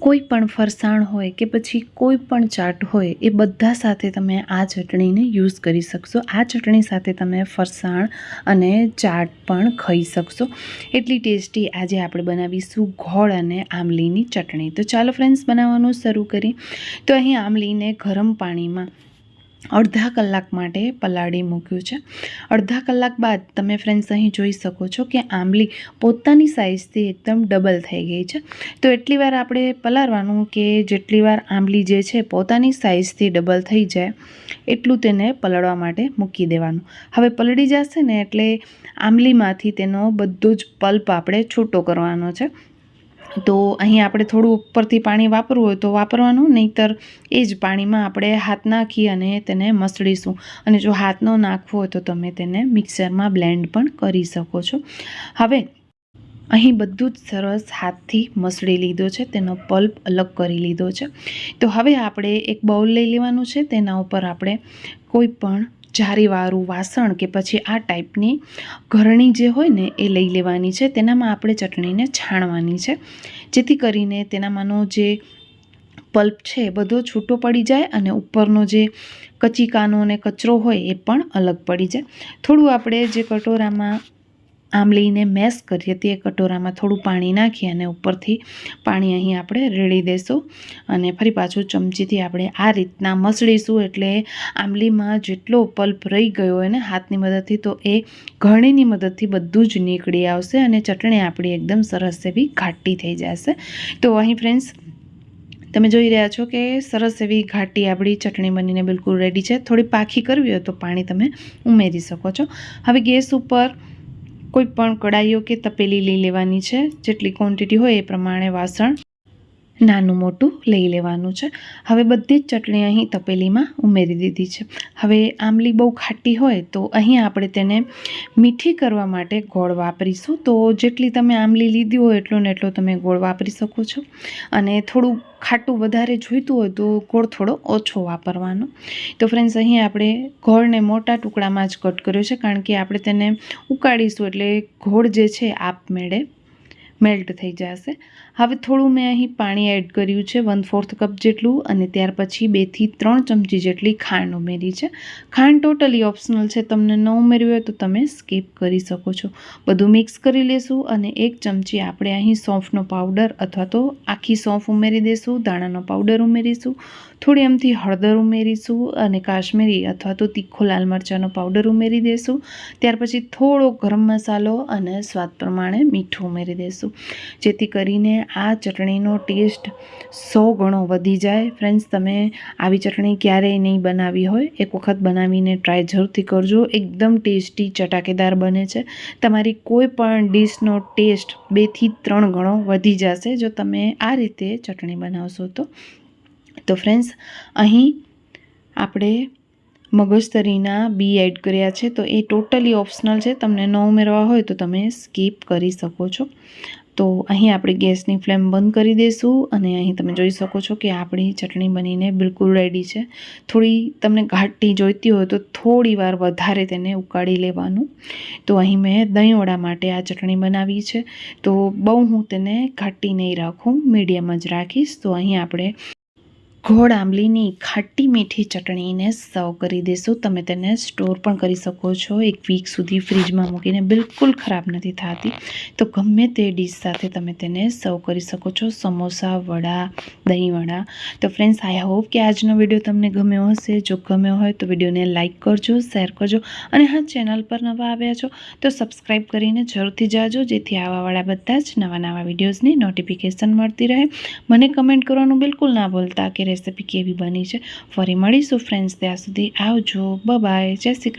કોઈ પણ ફરસાણ હોય કે પછી કોઈ પણ ચાટ હોય, એ બધા સાથે તમે આ ચટણીને યુઝ કરી શકશો. આ ચટણી સાથે તમે ફરસાણ અને ચાટ પણ ખાઈ શકશો. એટલી ટેસ્ટી આજે આપણે બનાવીશું ગોળ અને આમલીની ચટણી. તો ચાલો ફ્રેન્ડ્સ બનાવવાનું શરૂ કરી તો અહીં આમલીને ગરમ પાણીમાં અડધા કલાક માટે પલાળી મૂક્યું છે. અડધા કલાક બાદ તમે ફ્રેન્ડ્સ અહીં જોઈ શકો છો કે આંબલી પોતાની સાઇઝથી એકદમ ડબલ થઈ ગઈ છે. તો એટલી વાર આપણે પલાળવાનું કે જેટલી વાર આંબલી જે છે પોતાની સાઇઝથી ડબલ થઈ જાય, એટલું તેને પલળવા માટે મૂકી દેવાનું. હવે પલળી જશે ને એટલે આંબલીમાંથી તેનો બધો જ પલ્પ આપણે છૂટો કરવાનો છે. તો અહીં આપણે થોડું ઉપરથી પાણી વાપરવું હોય તો વાપરવાનું, નહીંતર એ જ પાણીમાં આપણે હાથ નાખી અને તેને મસળીશું. અને જો હાથનો નાખવો હોય તો તમે તેને મિક્સરમાં બ્લેન્ડ પણ કરી શકો છો. હવે અહીં બધું જ સરસ હાથથી મસળી લીધો છે, તેનો પલ્પ અલગ કરી લીધો છે. તો હવે આપણે એક બાઉલ લઈ લેવાનું છે, તેના ઉપર આપણે કોઈ પણ જારીવાળું વાસણ કે પછી આ ટાઈપની ઘરણી જે હોય ને એ લઈ લેવાની છે. તેનામાં આપણે ચટણીને છાણવાની છે. જેથી કરીને તેનામાંનો જે પલ્પ છે બધો છૂટો પડી જાય અને ઉપરનો જે કચીકાનો અને કચરો હોય એ પણ અલગ પડી જાય. થોડું આપણે જે કટોરામાં આમલીને મેશ કરીએ તે કટોરામાં થોડું પાણી નાખી અને ઉપરથી પાણી અહીં આપણે રેડી દઈશું અને ફરી પાછું ચમચીથી આપણે આ રીતના મસળીશું એટલે આંબલીમાં જેટલો પલ્પ રહી ગયો હોય ને હાથની મદદથી તો એ ઘણીની મદદથી બધું જ નીકળી આવશે અને ચટણી આપણી એકદમ સરસ એવી ઘાટી થઈ જશે. તો અહીં ફ્રેન્ડ્સ તમે જોઈ રહ્યા છો કે સરસ એવી ઘાટી આપણી ચટણી બનીને બિલકુલ રેડી છે. થોડી પાખી કરવી હોય તો પાણી તમે ઉમેરી શકો છો. હવે ગેસ ઉપર કોઈ પણ કડાઈઓ કે તપેલી લઈ લેવાની છે. જેટલી ક્વોન્ટિટી હોય એ પ્રમાણે વાસણ. નાનું મોટું લઈ લેવાનું છે. હવે બધી જ ચટણી અહીં તપેલીમાં ઉમેરી દીધી છે. હવે આંબલી બહુ ખાટી હોય તો અહીં આપણે તેને મીઠી કરવા માટે ગોળ વાપરીશું. તો જેટલી તમે આંબલી લીધી હોય એટલો ને એટલો તમે ગોળ વાપરી શકો છો. અને થોડું ખાટું વધારે જોઈતું હોય તો ગોળ થોડો ઓછો વાપરવાનો. તો ફ્રેન્ડ્સ અહીં આપણે ગોળને મોટા ટુકડામાં જ કટ કર્યો છે, કારણ કે આપણે તેને ઉકાળીશું એટલે ગોળ જે છે આપમેળે મેલ્ટ થઈ જશે. હવે થોડું મેં અહીં પાણી એડ કર્યું છે વન ફોર્થ કપ જેટલું, અને ત્યાર પછી બેથી ત્રણ ચમચી જેટલી ખાંડ ઉમેરી છે. ખાંડ ટોટલી ઓપ્શનલ છે, તમને ન ઉમેરવી હોય તો તમે સ્કીપ કરી શકો છો. બધું મિક્સ કરી લેશું, અને એક ચમચી આપણે અહીં સોંફનો પાવડર અથવા તો આખી સોંફ ઉમેરી દઈશું દાણાનો પાવડર ઉમેરીશું, થોડી એમથી હળદર ઉમેરીશું, અને કાશ્મીરી અથવા તો તીખો લાલ મરચાંનો પાવડર ઉમેરી દઈશું ત્યાર પછી થોડો ગરમ મસાલો અને સ્વાદ પ્રમાણે મીઠું ઉમેરી દઈશું જેથી કરીને આ ચટણીનો ટેસ્ટ સો ગણો વધી જાય. ફ્રેન્ડ્સ તમે આવી ચટણી ક્યારેય નહીં બનાવી હોય. એક વખત બનાવીને ટ્રાય જરૂરથી કરજો. એકદમ ટેસ્ટી ચટાકેદાર બને છે. તમારી કોઈ પણ ડીશનો ટેસ્ટ બેથી ત્રણ ગણો વધી જશે જો તમે આ રીતે ચટણી બનાવશો તો. તો ફ્રેન્ડ્સ અહીં આપણે મગજતરીના બી એડ કર્યા છે, તો એ ટોટલી ઓપ્શનલ છે. તમને ન ઉમેરવા હોય તો તમે સ્કીપ કરી શકો છો. તો અહીં આપણે ગેસની ફ્લેમ બંધ કરી દઈશું અને અહીં તમે જોઈ શકો છો કે આપણી ચટણી બનીને બિલકુલ રેડી છે. થોડી તમને ઘાટી જોઈતી હોય તો થોડી વાર વધારે તેને ઉકાળી લેવાનું. તો અહીં મેં દહીંવડા માટે આ ચટણી બનાવી છે. તો બહુ હું તેને ઘાટી નહીં રાખું, મીડિયમ જ રાખીશ. તો અહીં આપણે ઘોળ આંબલીની ખાટી મીઠી ચટણીને સર્વ કરી દેશું. તમે તેને સ્ટોર પણ કરી શકો છો. એક વીક સુધી ફ્રીજમાં મૂકીને બિલકુલ ખરાબ નથી થતી. તો ગમે તે ડીશ સાથે તમે તેને સર્વ કરી શકો છો. સમોસા, વડા દહીંવડા તો ફ્રેન્ડ્સ આઈ હોપ કે આજનો વીડિયો તમને ગમ્યો હશે. જો ગમ્યો હોય તો વિડીયોને લાઇક કરજો શેર કરજો અને હા ચેનલ પર નવા આવ્યા છો તો સબસ્ક્રાઈબ કરીને જરૂરથી જાજો, જેથી આવાવાળા બધા જ નવા નવા વિડીયોઝની નોટિફિકેશન મળતી રહે. મને કમેન્ટ કરવાનું બિલકુલ ના ભૂલતા કે રેસીપી કેવી બની છે? ફરી મળીશું ફ્રેન્ડ્સ ત્યાં સુધી આવજો. બાય જય શ્રી